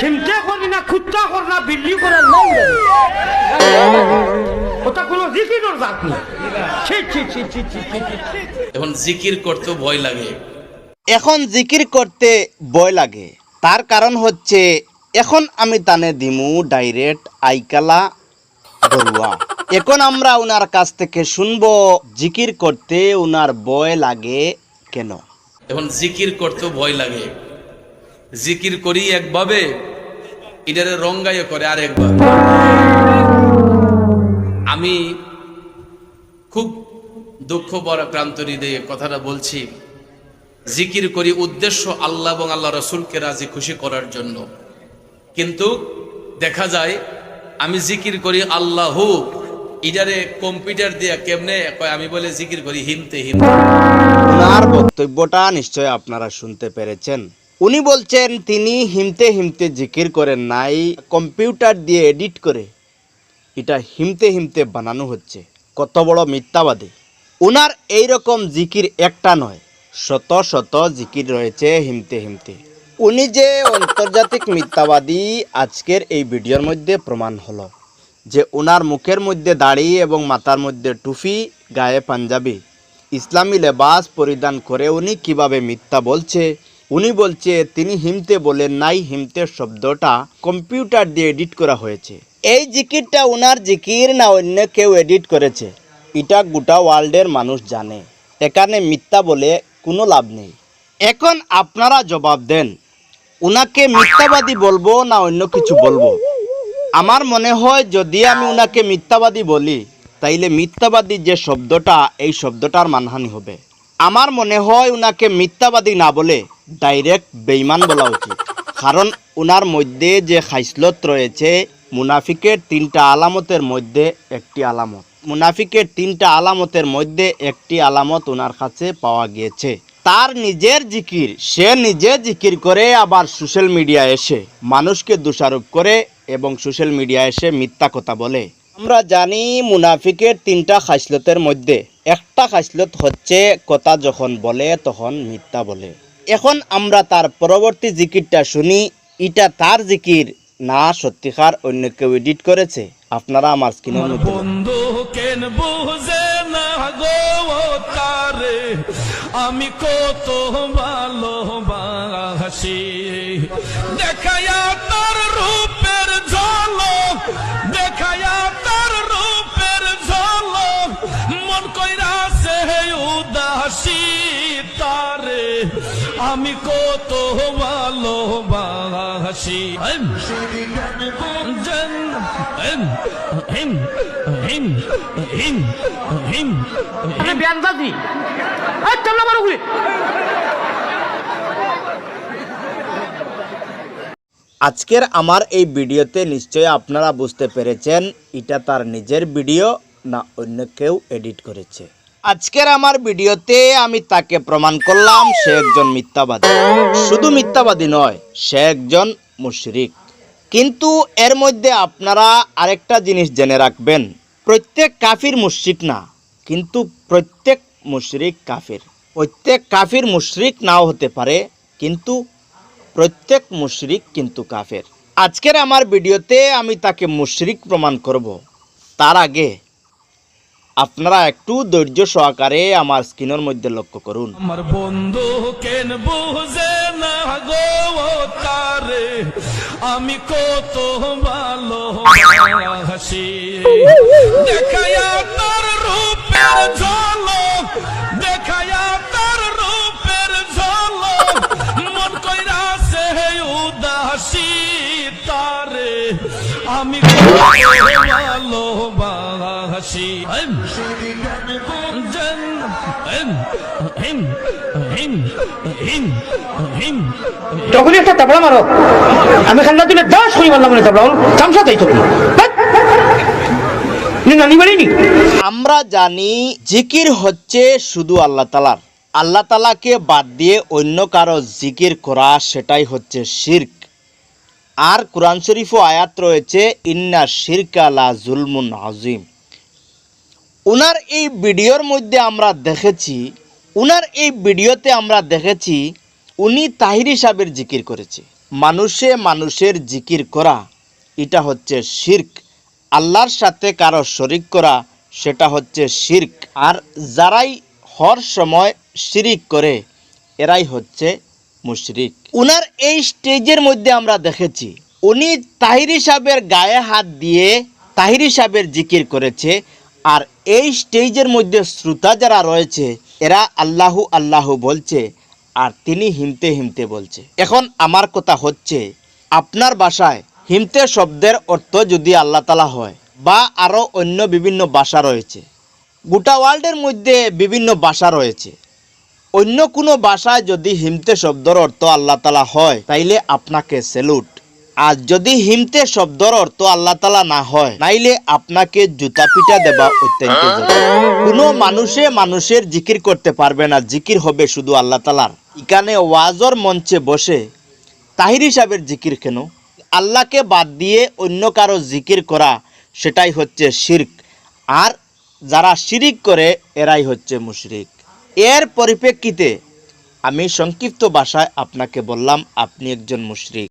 চিন্তা না কর না বিল্লি করার নাই ওটা কোনো জিকিরর না। এখন জিকির করতেও ভয় লাগে। এখন জিকির করতে ভয় লাগে। তার কারণ হচ্ছে এখন আমি তানে দিমু ডাইরেক্ট আইকালা বড়ুয়া এখন আমরা ওনার কাছ থেকে শুনব, জিকির করতে ওনার ভয় লাগে কেন? এখন জিকির করতে ভয় লাগে। জিকির করি একভাবে, এটারে রঙ্গাইয়ে করে আরেকভাবে আমি খুব দুঃখ বড় ক্রান্ত হৃদয়ে কথাটা বলছি। জিকির করি উদ্দেশ্য আল্লাহ এবং আল্লাহ রসুলকে রাজি, খুশি করার জন্য। কিন্তু দেখা যায়, আমি জিকির করি আল্লাহ। ইডারে কম্পিউটার দিয়ে কেমনে কয়, আমি বলে জিকির করি হিমতে হিমতে ওনার বক্তব্যটা নিশ্চয় আপনারা শুনতে পেরেছেন। উনি বলছেন, তিনি হিমতে হিমতে জিকির করেন নাই, কম্পিউটার দিয়ে এডিট করে। এটা হিমতে হিমতে বানানো হচ্ছে। কত বড় মিথ্যাবাদী। ওনার এইরকম জিকির একটা নয়, শত শত জিকির রয়েছে হিমতে হিমতে উনি যে আন্তর্জাতিক মিথ্যাবাদী আজকের এই ভিডিওর মধ্যে প্রমাণ হলো যে ওনার মুখের মধ্যে দাড়ি এবং মাথার মধ্যে টুফি গায়ে পাঞ্জাবি। ইসলামী লেবাস পরিধান করে উনি কীভাবে মিথ্যা বলছে? উনি বলছে, তিনি হিমতে বলেন নাই হিমতে শব্দটা কম্পিউটার দিয়ে এডিট করা হয়েছে। এই জিকিরটা ওনার জিকির না অন্য কেউ এডিট করেছে। এটা গোটা ওয়ার্ল্ডের মানুষ জানে। এখানে মিথ্যা বলে কোনো লাভ নেই। এখন আপনারা জবাব দেন উনাকে মিথ্যাবাদী বলব না অন্য কিছু বলব? আমার মনে হয় যদি আমি উনাকে মিথ্যাবাদী বলি, তাইলে মিথ্যাবাদী যে শব্দটা, এই শব্দটার মানহানি হবে। আমার মনে হয় উনাকে মিথ্যাবাদী না বলে ডাইরেক্ট বেইমান বলা উচিত। কারণ উনার মধ্যে যে খাইসলত রয়েছে, মুনাফিকের তিনটা আলামতের মধ্যে একটি আলামত। মুনাফিকের তিনটা আলামতের মধ্যে একটি আলামত ওনার কাছে পাওয়া গিয়েছে। তার নিজের জিকির সে নিজে জিকির করে আবার সোশ্যাল মিডিয়া এসে মানুষকে দোষারোপ করে এবং সোশ্যাল মিডিয়া এসে মিথ্যা কথা বলে। আমরা জানি মুনাফিকের তিনটা খাসলতের মধ্যে একটা খাসলত হচ্ছে কথা যখন বলে তখন মিথ্যা বলে। এখন আমরা তার পরবর্তী জিকিরটা শুনি এটা তার জিকির না সত্যিকার অন্য কেউ এডিট করেছে? আপনারা আমার স্ক্রিনের মধ্যে আমি কত ভালোবাসি। দেখায়া তার রূপের ঝলক, দেখায়া তার রূপের ঝলক। মন কইরা সে উদাসী তারে। আমি কত ভালোবাসি। জন হিম হিম হিম হিম হিম। বেন্দাদি এই চাল্লা মারো গুলি আজকের আমার এই ভিডিওতে নিশ্চয়ই আপনারা বুঝতে পেরেছেন এটা তার নিজের ভিডিও না অন্য কেউ এডিট করেছে। আজকের আমার ভিডিওতে আমি তাকে প্রমাণ করলাম সে একজন মিথ্যাবাদী। শুধু মিথ্যাবাদী নয় সে একজন মুশরিক। কিন্তু এর মধ্যে আপনারা আরেকটা জিনিস জেনে রাখবেন। প্রত্যেক কাফির মুশরিক না, কিন্তু প্রত্যেক মুশরিক কাফির। প্রত্যেক কাফির মুশরিক নাও হতে পারে, কিন্তু প্রত্যেক মুশরিক কিন্তু কাফের। আজকের আমার ভিডিওতে আমি তাকে মুশরিক প্রমাণ করব। তার আগে আপনারা একটু ধৈর্য সহকারে আমার স্ক্রিনের মধ্যে লক্ষ্য করুন। আমার বন্ধু কেন বুঝে না গো। তারে আমি কত ভালোবাসি। দেখায়া তার রূপের ঝলক দেখায়া তার রূপের ঝলক, মন কইরা সে উদাসী তারে। আমি কত ভালোবাসি। জন হিম হিম হিম। হিম হিম যখনই একটা তাবড়া মারো আমি খান্না দিলে দশ হয়ে মারলাম না তাবড়া চামচা তাই তো নানি বাড়িনি আমরা জানি জিকির হচ্ছে শুধু আল্লাহ তালার। আল্লাহ তালাকে বাদ দিয়ে অন্য কারও জিকির করা সেটাই হচ্ছে শির্ক। আর কোরআন শরীফও আয়াত রয়েছে ইন্না শিরকা লা জুলমুন আজিম ওনার এই ভিডিওর মধ্যে আমরা দেখেছি উনার এই ভিডিওতে আমরা দেখেছি, উনি তাহিরি সাহেবের জিকির করেছে। মানুষে মানুষের জিকির করা, এটা হচ্ছে শির্ক। আল্লাহর সাথে কারও শরিক করা, সেটা হচ্ছে শির্ক। আর যারাই হর সময় শিরিক করে, এরাই হচ্ছে মুশরিক। উনার এই স্টেজের মধ্যে আমরা দেখেছি, উনি তাহিরি সাহেবের গায়ে হাত দিয়ে তাহিরি সাহেবের জিকির করেছে। আর এই স্টেজের মধ্যে শ্রোতা যারা রয়েছে এরা আল্লাহু আল্লাহু বলছে, আর তিনি হিমতে হিমতে বলছে। এখন আমার কথা হচ্ছে, আপনার বাসায় হিমতে শব্দের অর্থ যদি আল্লাহ তালা হয়, বা আরও অন্য বিভিন্ন ভাষা রয়েছে। গোটা ওয়ার্ল্ডের মধ্যে বিভিন্ন ভাষা রয়েছে। অন্য কোনো ভাষায় যদি হিমতে শব্দর অর্থ আল্লাহ তালা হয়, তাইলে আপনাকে সেলুট। আর যদি হিমতে শব্দর অর্থ আল্লাহ তালা না হয়, নাইলে আপনাকে জুতা পিটা দেবা অত্যন্ত। কোনো মানুষে মানুষের জিকির করতে পারবে না, জিকির হবে শুধু আল্লাহ তালার এখানে ওয়াজর মঞ্চে বসে তাহির হিসাবের জিকির কেন? আল্লাহকে বাদ দিয়ে অন্য কারও জিকির করা, সেটাই হচ্ছে শির্ক। আর যারা শিরিক করে, এরাই হচ্ছে মুশরিক। এর পরিপ্রেক্ষিতে আমি সংক্ষিপ্ত ভাষায় আপনাকে বললাম, আপনি একজন মুশরিক।